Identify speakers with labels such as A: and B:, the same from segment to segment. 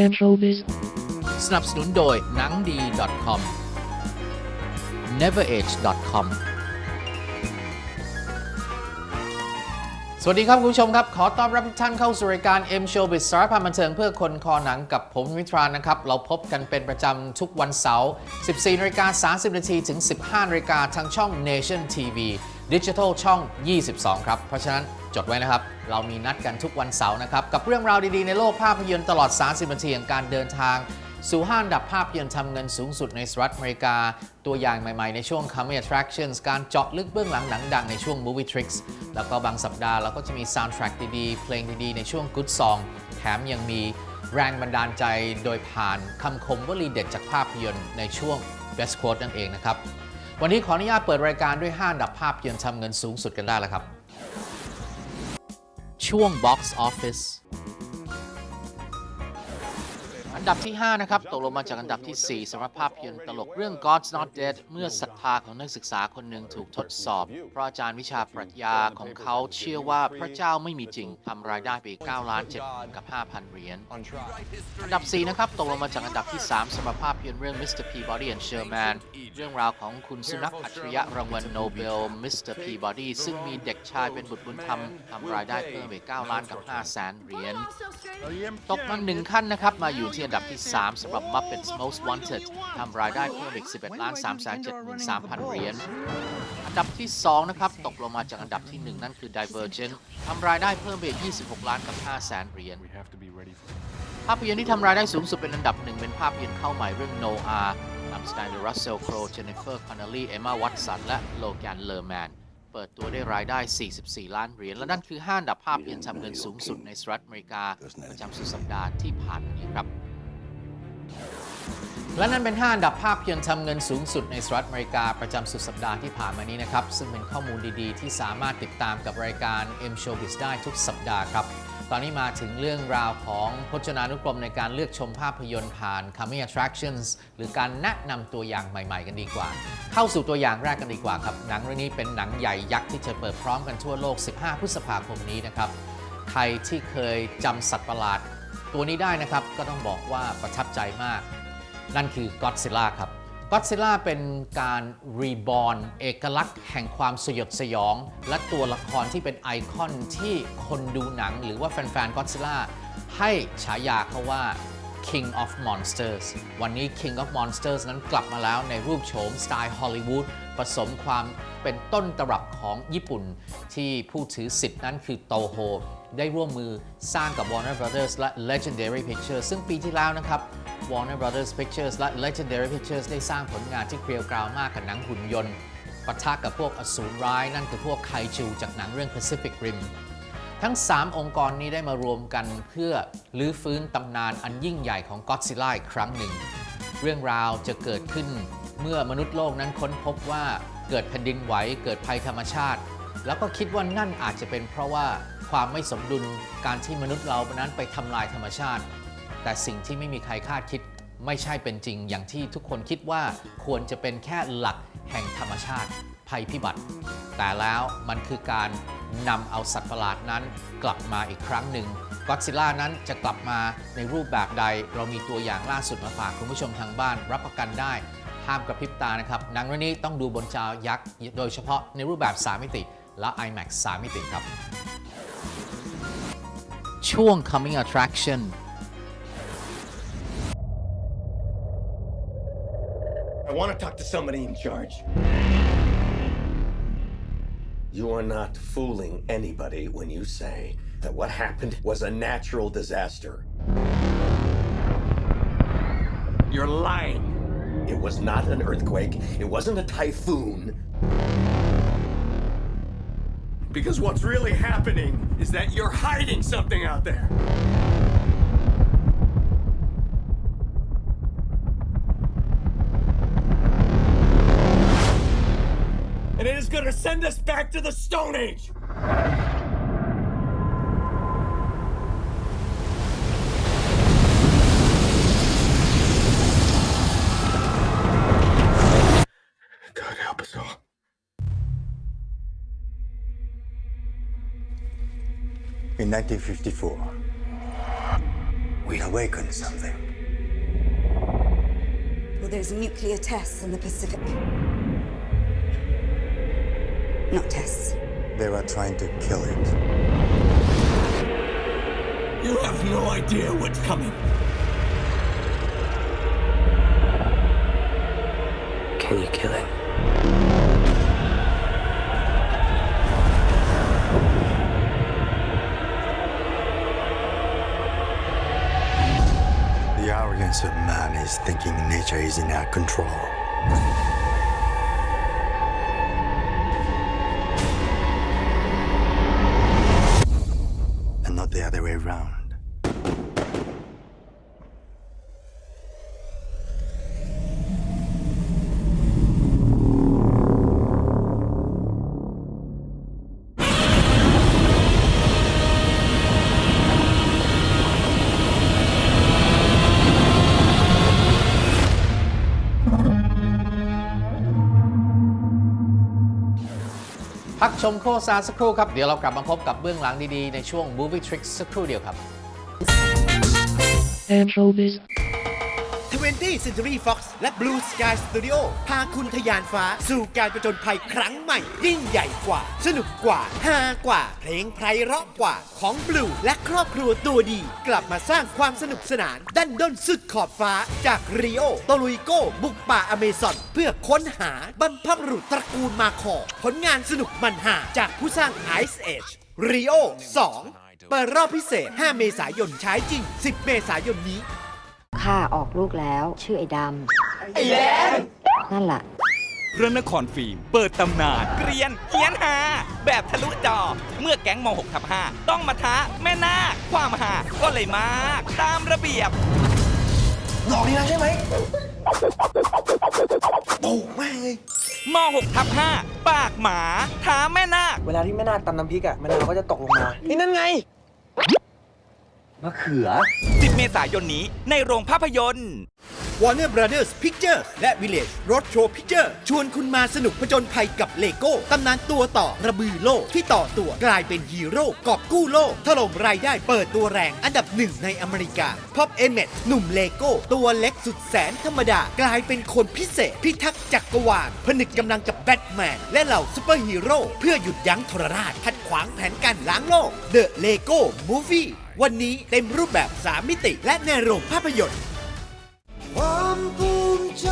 A: and showbiz.
B: สนับสนุนโดยหนังดี .com neverage.com สวัสดีครับ คุณผู้ชมครับ ขอต้อนรับทุกท่านเข้าสู่รายการ M Showbiz สารพันบันเทิงเพื่อคนคอหนังกับผมวิทรานนะครับ เราพบกันเป็นประจำทุกวันเสาร์ 14นาฬิกา30นาทีถึง 15นาฬิกาทางช่อง Nation TV ดิจิทัลช่อง 22 ครับ เพราะฉะนั้นจดไว้นะครับ เรามีนัดกันทุกวันเสาร์นะครับ กับเรื่องราวดีๆ ในโลกภาพยนตร์ตลอด 30 นาทีของการเดินทาง สู่ห้าอันดับภาพยนตร์ทำเงินสูงสุดในสหรัฐอเมริกา ตัวอย่างใหม่ๆ ในช่วง Coming Attractions การเจาะลึกเบื้องหลังหนังดังในช่วง Movie Tricks แล้วก็บางสัปดาห์เราก็จะมี Soundtrack ดีๆ เพลงดีๆ ในช่วง Good Song แถมยังมีแรงบันดาลใจโดยผ่านคำคมวลีเด็ดจากภาพยนตร์ในช่วง Best Quote นั่นเองนะครับ วันนี้ขออนุญาตเปิดรายการด้วย5อันดับภาพยนตร์ทำเงินสูงสุดกันได้แล้วครับ ช่วง Box Office อัน ดับที่ 5 นะครับ ตกลงมาจากอันดับที่ 4สำหรับภาพยนตร์ตลกเรื่อง God's Not Dead เมื่อศรัทธาของนักศึกษาคนหนึ่งถูกทดสอบ เพราะอาจารย์วิชาปรัชญาของเขาเชื่อว่าพระเจ้าไม่มีจริงทำรายได้ไป9ล้าน7กับ 5,000 เหรียญอันดับ 4 นะครับ ตกลงมาจากอันดับที่ 3สำหรับภาพยนตร์เรื่อง Mr. Peabody and Sherman เรื่องราวของคุณสุนัขอัจฉริยะรางวัลโนเบล Mr. Peabody ซึ่งมีเด็กชายเป็นบุตรบุญธรรมทำรายได้เพิ่มไป9ล้านกับ5แสนเหรียญตกมาหนึ่งขั้นนะครับมาอยู่ที่อันดับดับที่ 3สำหรับ Muppets Most Wanted ทำรายได้เพิ่มอีก 11ล้าน3 7 3 0 0 0เหรียญอันดับที่ 2 นะครับ ตกลงมาจากอันดับที่ 1 นั่นคือ Divergent ทำรายได้เพิ่มไปอีก 26 ล้านกับ5แสนเหรียญภาพยนตร์ที่ทำรายได้สูงสุดเป็นอันดับหนึ่งเป็นภาพยนตร์เข้าใหม่เรื่อง Noah นำแสดงโดย Russell Crowe Jennifer Connelly Emma Watson และ Logan Lerman เปิดตัวได้รายได้ 44 ล้านเหรียญ และนั่นคือ 5 อันดับภาพยนตร์ทำเงินสูงสุดในสหรัฐอเมริกา ประจำสุดสัปดาห์ที่ผ่านมานี้ครับ และนั่นเป็น 5 อันดับภาพยนตร์ทำเงินสูงสุดในสหรัฐอเมริกาประจำสุดสัปดาห์ที่ผ่านมานี้นะครับ ซึ่งเป็นข้อมูลดีๆ ที่สามารถติดตามกับรายการ M Showbiz ได้ทุกสัปดาห์ครับ ตอนนี้มาถึงเรื่องราวของพจนานุกรมในการเลือกชมภาพยนตร์ผ่าน Coming Attractions หรือการแนะนำตัวอย่างใหม่ๆ กันดีกว่า เข้าสู่ตัวอย่างแรกกันดีกว่าครับ หนังเรื่องนี้เป็นหนังใหญ่ยักษ์ที่จะเปิดพร้อมกันทั่วโลก 15 พฤษภาคมนี้นะครับ ใครที่เคยจำสัตว์ประหลาด ตัวนี้ได้นะครับ ก็ต้องบอกว่าประทับใจมาก นั่นคือ Godzilla ครับ Godzilla เป็นการรีบอ r เอกลักษณ์แห่งความสยดสยอง และตัวละครที่เป็นไอคอนที่คนดูหนังหรือว่าแฟนๆ Godzilla ให้ฉายาเขาว่า King of Monsters วันนี้ King of Monsters นั้นกลับมาแล้วในรูปโฉมสไตล์ฮอลลีวูดผสมความเป็นต้นตำรับของญี่ปุ่น ที่ผู้ถือสิทธิ์นั้นคือโตโฮได้ร่วมมือสร้างกับ Warner Brothers และ Legendary Pictures ซึ่งปีที่แล้วนะครับ Warner Brothers Pictures และ Legendary Pictures ได้สร้างผลงานที่เกรียวกราวมากกับหนังหุ่นยนต์ปะทะกับพวกอสูรร้าย นั่นคือพวกไคจูจากหนังเรื่อง Pacific Rim ทั้ง 3 องค์กรนี้ได้มารวมกันเพื่อลื้อฟื้นตำนานอันยิ่งใหญ่ของก็ d ซิล่าอีกครั้งหนึ่ง เรื่องราวจะเกิดขึ้นเมื่อมนุษย์โลกนั้นค้นพบว่าเกิดแผ่นดินไหวเกิดภัยธรรมชาติ แล้วก็คิดว่านั่นอาจจะเป็นเพราะว่าความไม่สมดุลการที่มนุษย์เรานั้นไปทำลายธรรมชาติ แต่สิ่งที่ไม่มีใครคาดคิดไม่ใช่เป็นจริง อย่างที่ทุกคนคิดว่าควรจะเป็นแค่หลักแห่งธรรมชาติภัยพิบัติ แต่แล้วมันคือการนำเอาสัตว์ประหลาดนั้นกลับมาอีกครั้งหนึ่งก็ซิล่านั้นจะกลับมาในรูปแบบใด เรามีตัวอย่างล่าสุดมาฝากคุณผู้ชมทางบ้าน รับประกันได้ห้ามกระพริบตานะครับหนังเรื่องนี้ต้องดูบนจอยักษ์โดยเฉพาะในรูปแบบ 3 มิติ และ IMAX 3 มิติครับ ช่วง coming attraction
C: I want to talk to somebody in charge. You are not fooling anybody when you say that what happened was a natural disaster. You're lying. It was not an earthquake. It wasn't a typhoon. Because what's really happening is that you're hiding something out there. Is going to send us back to the Stone Age. God help us all.
D: In 1954,
A: we awakened something.
E: Well, there's nuclear tests in the Pacific. Not tests.
A: They were trying to kill it.
D: You have no idea what's coming.
F: Can you kill it?
A: The arrogance of man is thinking nature is in our control. way round.
B: พักชมโฆษณาสักครู่ครับ เดี๋ยวเรากลับมาพบกับเบื้องหลังดี ๆ ในช่วง Movie Tricks สักครู่เดียวครับ
G: Angel Biz
H: 20 Century Fox และ Blue Sky Studio พาคุณทะยานฟ้าสู่การประจนภัยครั้งใหม่ ยิ่งใหญ่กว่า สนุกกว่าฮากว่า เพลงไพเราะกว่าของ Blue และครอบครัวตัวดี กลับมาสร้างความสนุกสนานดันด้นสุดขอบฟ้าจากริโอโตลุยโกบุกป่าอเมซอนเพื่อค้นหาบรรพบุรุษตระกูลมาคอผลงานสนุกมันหาจากผู้สร้าง Ice Age Rio 2เปิดรอบพิเศษ 5 เมษายนใช้จริง 10 เมษายนนี้
I: ข้าออกลูกแล้ว ชื่อไอ้ดำไอ้แดงนั่นแหละ
J: พระนครฟิล์มเปิดตำนานเกรียนเฮียนหา แบบทะลุจอ เมื่อแก๊งม6ทับ5ต้องมาท้าแม่นาคความหาก็เลยมาก ตามระเบียบ
D: หลอกนี่นะใช่ไหมโอ้แม่งเลย
J: ม6ทับ5ปากหมาท้าแม่นาค
F: เวลาที่แม่นาคตำน้ำพริกอะมะนาวก็จะตกลงมา นี่นั่นไง มะเขือ
J: 10 เมษายนนี้ในโรงภาพยนตร์
H: Warner Brothers Pictures และ Village Roadshow Picture ชวนคุณมาสนุกผจญภัยกับเลโก้ตำนานตัวต่อระบือโลกที่ต่อตัวกลายเป็นฮีโร่กอบกู้โลก ถล่มรายได้เปิดตัวแรงอันดับหนึ่งในอเมริกาพอบเอเมตหนุ่มเลโก้ตัวเล็กสุดแสนธรรมดากลายเป็นคนพิเศษ พิทักษ์จักรวาลผนึกกำลังกับแบทแมน และเหล่าซูเปอร์ฮีโร่เพื่อหยุดยั้งทรราชขัดขวางแผนการล้างโลก The Lego Movie วันนี้เต็มรูปแบบ 3 มิติ และในโรงภาพยนตร์
D: ความภูมิใจ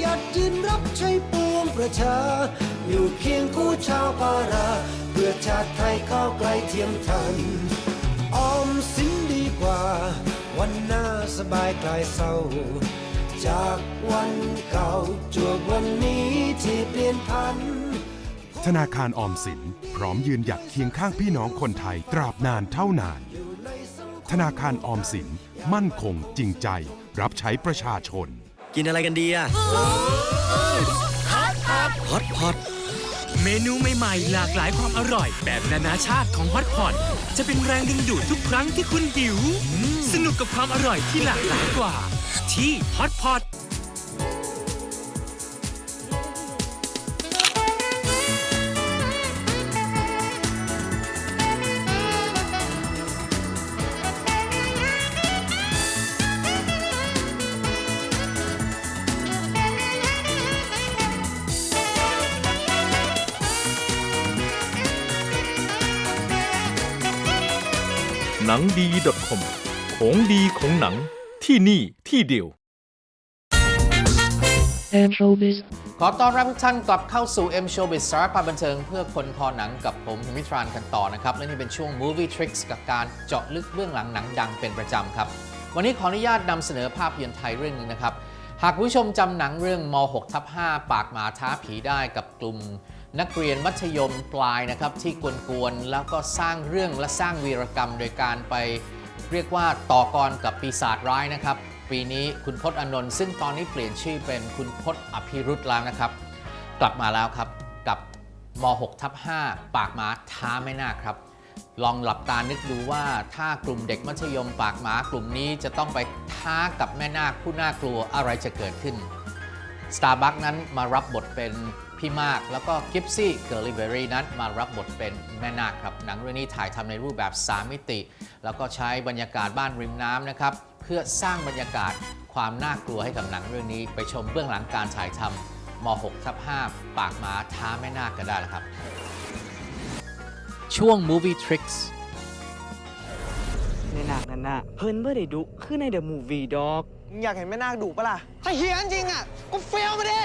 D: หยัดยืนรับใช้ปวงประชา อยู่เคียงคู่ชาวปารา เพื่อชาติไทยก้าวไกลเทียมทัน ออมสินดีกว่า วันหน้าสบายกลายเศร้า จากวันเก่าจวบวันนี้ที่เปลี่ยนพัน
K: ธนาคารออมสิน พร้อมยืนหยัดเคียงข้างพี่น้องคนไทยตราบนานเท่านาน ธนาคารออมสินมั่นคงจริงใจ รับใช้ประชาชน
F: กินอะไรกันดีอะฮอตพอต
G: เมนูใหม่ๆหลากหลายความอร่อย แบบนานาชาติของฮอตพอตจะเป็นแรงดึงดูดทุกครั้งที่คุณหิว สนุกกับความอร่อยที่หลากหลายกว่า ที่ฮอตพอต
L: นังดี .com ของดีของหนังที่นี่ที่เดียว
G: and showbiz.
B: ขอต้อนรับทุกท่านกลับเข้าสู่ M Showbiz สารพันบันเทิงเพื่อคนพอหนังกับผมพิมิตรานกันต่อนะครับ และนี่เป็นช่วง Movie Tricks กับการเจาะลึกเบื้องหลังหนังดังเป็นประจำครับ วันนี้ขออนุญาตนำเสนอภาพยนตร์ไทยเรื่องหนึงนะครับ หากคุณผู้ชมจำหนังเรื่องม 6 ทับ5ปากหมาท้าผีได้กับกลุ่ม นักเรียนมัธยมปลายนะครับที่กวนๆแล้วก็สร้างเรื่องและสร้างวีรกรรม โดยการไปเรียกว่าต่อกรกับปีศาจร้ายนะครับ ปีนี้คุณพจน์อนนท์ซึ่งตอนนี้เปลี่ยนชื่อเป็นคุณพจน์อภิรุตแล้วนะครับ กลับมาแล้วครับกับม 6 ทับ5ปากหมาท้าไม่น่าคครับ ลองหลับตานึกดูว่าถ้ากลุ่มเด็กมัธยมปากหมากลุ่มนี้จะต้องไปท้ากับแม่นาคผู้น่ากลัวอะไรจะเกิดขึ้น Starbucks นั้นมารับบทเป็น พี่มาก แล้วก็กิฟซี่เกอร์ลิเบอรี่นั้นมารับบทเป็นแม่นาคครับหนังเรื่องนี้ถ่ายทำในรูปแบบ 3 มิติ แล้วก็ใช้บรรยากาศบ้านริมน้ำนะครับเพื่อสร้างบรรยากาศความน่ากลัวให้กับหนังเรื่องนี้ ไปชมเบื้องหลังการถ่ายทำม .6 ทับ5ปากหมาท้าแม่นาคกันได้แล้วครับ ช่วง Movie Tricks
F: ในหนังนั้นน่ะเพิ่นเบ่ได้ดุคือในเดอะมูฟวี่ดอก อยากเห็นแม่นาคดุปะล่ะ ถ้าเฮียนจริงอะ ก็เฟี้ยวมาดิ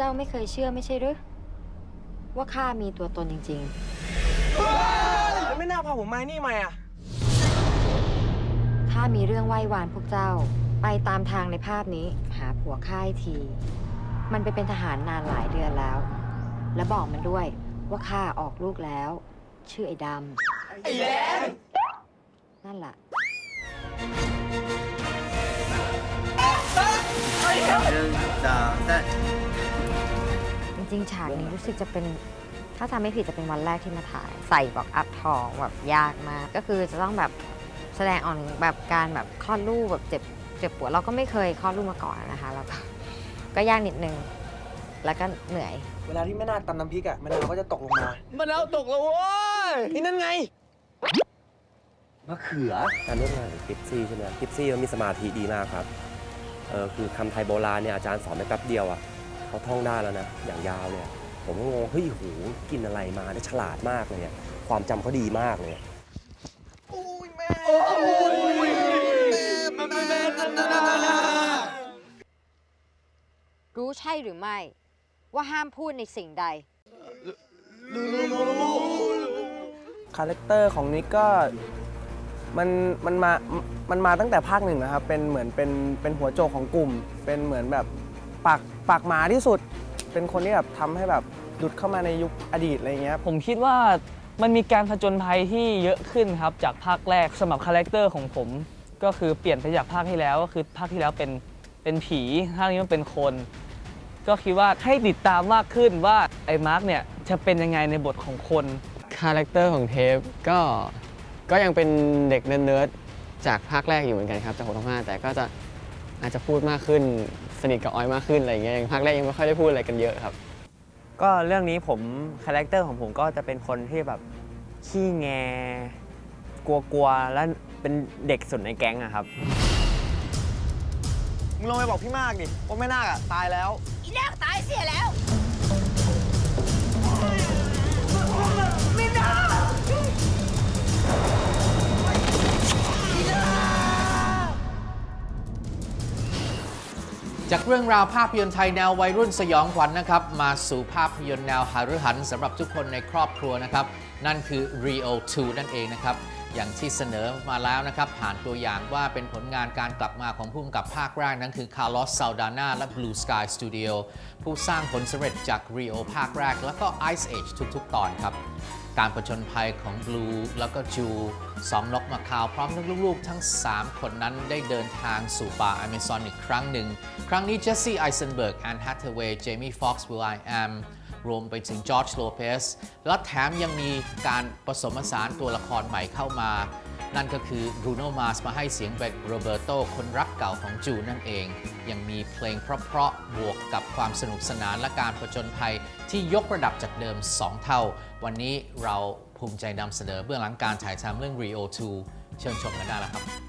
I: เจ้าไม่เคยเชื่อไม่ใช่หรือว่าข้ามีตัวตนจริง
F: แล้วแม่นาคพาผมมานี่ไหมอะ
I: ๆ ข้ามีเรื่องไหว้วานพวกเจ้า ไปตามทางในภาพนี้ หาผัวข้าให้ที มันไปเป็นทหารนานหลายเดือนแล้ว และบอกมันด้วยว่าข้าออกลูกแล้ว ชื่อไอ้ดำ ไอ้แดงนั่นแหละ จริงๆฉากนี้รู้สึกจะเป็น ถ้าจำไม่ผิดจะเป็นวันแรกที่มาถ่าย ใส่บอกอัพทองแบบยากมาก ก็คือจะต้องแบบแสดงออกถึงแบบการแบบคลอดลูกแบบเจ็บเจ็บปวดเราก็ไม่เคยคลอดลูกมาก่อนนะคะแล้วก็ก็ยากนิดนึงแล้วก็เหนื่อย
F: เวลาที่แม่นาคตำน้ำพริกอะมะนาวก็จะตกลงมา มะนาวตกแล้วโว้ยนี่นั่นไง
M: มะเขือ การร่วมงานกับกิฟซี่ใช่ไหมกิฟซี่เขามีสมาธิดีมากครับ เออคือคำไทยโบราณเนี่ยอาจารย์สอนไปแป๊บเดียวอะ เขาท่องได้แล้วนะ อย่างยาวเนี่ย ผมก็งงเฮ้ยโหกินอะไรมาได้ฉลาดมากเลยเนี่ยความจำเขาดีมากเลย
I: รู้ใช่หรือไม่ ว่าห้ามพูดในสิ่งใด
F: คาแรคเตอร์ของนิกก็มันมันมา มันมาตั้งแต่ภาคหนึ่งนะครับ เป็นเหมือนเป็นเป็นหัวโจกของกลุ่ม เป็นเหมือนแบบปาก ปากหมาที่สุด เป็นคนที่แบบทำให้แบบหลุดเข้ามาในยุคอดีตอะไรเงี้ย
N: ผมคิดว่ามันมีการผจญภัยที่เยอะขึ้นครับ จากภาคแรกสำหรับคาแรคเตอร์ของผม ก็คือเปลี่ยนไปจากภาคที่แล้วก็คือภาคที่แล้วเป็นเป็นผีภาคนี้มันเป็นคน ก็คิดว่าให้ติดตามมากขึ้นว่าไอ้มาร์กเนี่ยจะเป็นยังไงในบทของคน
O: คาแรคเตอร์ของเทปก็ก็ยังเป็นเด็กเนิร์ดๆจากภาคแรกอยู่เหมือนกันครับจากหกทับห้าแต่ก็จะ อาจจะพูดมากขึ้น สนิทกับออยมากขึ้นอะไรอย่างเงี้ยอย่างภาคแรกยังไม่ค่อยได้พูดอะไรกันเยอะครับ
F: ก็เรื่องนี้ผมคาแรคเตอร์ของผมก็จะเป็นคนที่แบบขี้แงกลัวๆ แล้วเป็นเด็กสุดในแก๊งอะครับ มึงลงไปบอกพี่มากดิว่าแม่นาคอะตายแล้ว
E: อีแรกตายเสียแล้ว
B: จากเรื่องราวภาพยนตร์ไทยแนววัยรุ่นสยองขวัญนะครับ มาสู่ภาพยนตร์แนวหฤหันสำหรับทุกคนในครอบครัวนะครับ นั่นคือ Rio 2 นั่นเองนะครับ อย่างที่เสนอมาแล้วนะครับ ผ่านตัวอย่างว่าเป็นผลงานการกลับมาของผู้กำกับภาคแรกนั้นคือคาร์ลอสซาดานาและ Blue Sky Studio ผู้สร้างผลสำเร็จจาก Rio ภาคแรก แล้วก็ Ice Age ทุกๆ ตอนครับ การประชนภัยของบลูแล้วก็จูสองนกมาคาว พร้อมลูกๆ ทั้ง 3 คนนั้นได้เดินทางสู่ป่าอเมซอนอีกครั้งหนึ่ง ครั้งนี้เจสซี่ไอเซนเบิร์กแอนด์ฮัตเทเวย์เจมี่ฟ็อกซ์วิลไอแอมรวมไปถึงจอร์จโลเปสและแถมยังมีการผสมผสานตัวละครใหม่เข้ามา นั่นก็คือบรูโนมาสมาให้เสียงแบกโรเบโตคนรักเก่าของจูนั่นเอง ยังมีเพลงเพราะๆบวกกับความสนุกสนานและการผจญภัยที่ยกระดับจากเดิม 2 เท่า วันนี้เราภูมิใจนำเสนอเบื้องหลังการถ่ายทำเรื่อง Rio 2 เชิญชมกันได้แล้วครับ